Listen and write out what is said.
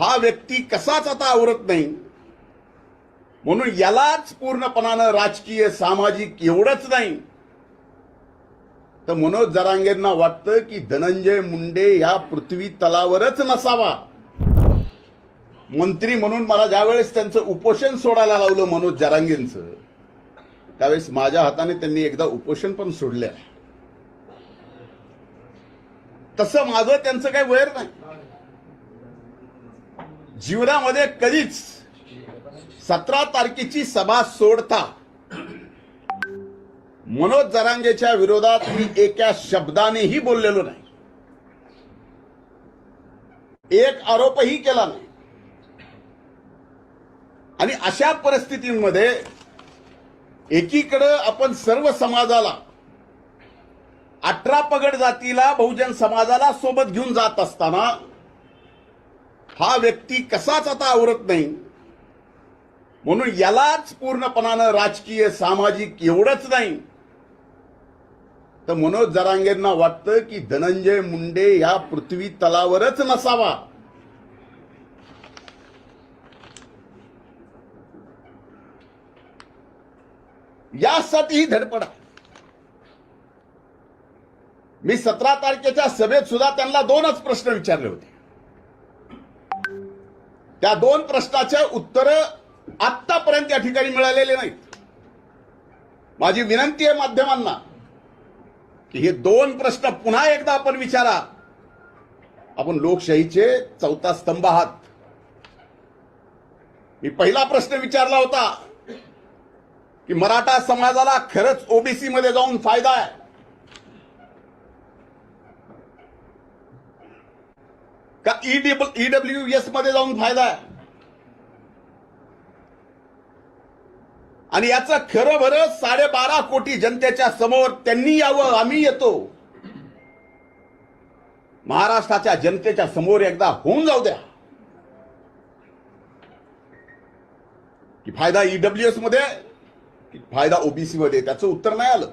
हा व्यक्ती कसाच आता आवरत नाही. म्हणून यालाच पूर्णपणानं राजकीय सामाजिक एवढंच नाही. तर मनोज जरांगेंना वाटतं की धनंजय मुंडे या पृथ्वी तलावरच नसावा. मंत्री म्हणून मला ज्यावेळेस त्यांचं उपोषण सोडायला लावलं मनोज जरांगेंचं त्यावेळेस माझ्या हाताने त्यांनी एकदा उपोषण पण सोडलं तसं माझं त्यांचं काही वैर नाही. जीवनामध्ये कधीच सतरा तारखेची सभा सोडता मनोज जरांगेच्या विरोधात मी एका शब्दानेही बोललेलो नाही. एक आरोपही केला नाही. आणि अशा परिस्थितीमध्ये एकीकडं आपण सर्व समाजाला अठरा पगड जातीला बहुजन समाजाला सोबत घेऊन जात असताना हा व्यक्ती कसाच आता आवरत नाही. म्हणून यालाच पूर्णपणानं राजकीय सामाजिक एवढंच नाही. तर मनोज जरांगेंना वाटतं की धनंजय मुंडे या पृथ्वी तलावरच नसावा. यासाठी ही धडपड मी सतरा तारखेच्या सभेत सुद्धा त्यांना दोनच प्रश्न विचारले होते. त्या दोन प्रश्नाचे उत्तर आतापर्यंत या ठिकाणी मिळालेले नाहीत. माझी विनंती आहे माध्यमांना की हे दोन प्रश्न पुन्हा एकदा आपण विचारा. आपण लोकशाहीचे चौथा स्तंभ आहात. मी पहिला प्रश्न विचारला होता की मराठा समाजाला खरंच ओबीसी मध्ये जाऊन फायदा आहे? का e ईडब्ल्यू एसमध्ये जाऊन फायदा आहे? आणि याचं खरं बरं साडेबारा कोटी जनतेच्या समोर त्यांनी यावं आम्ही येतो. महाराष्ट्राच्या जनतेच्या समोर एकदा होऊन जाऊ द्या. की फायदा ईडब्ल्यू एसमध्ये की फायदा ओबीसी मध्ये त्याचं उत्तर नाही आलं.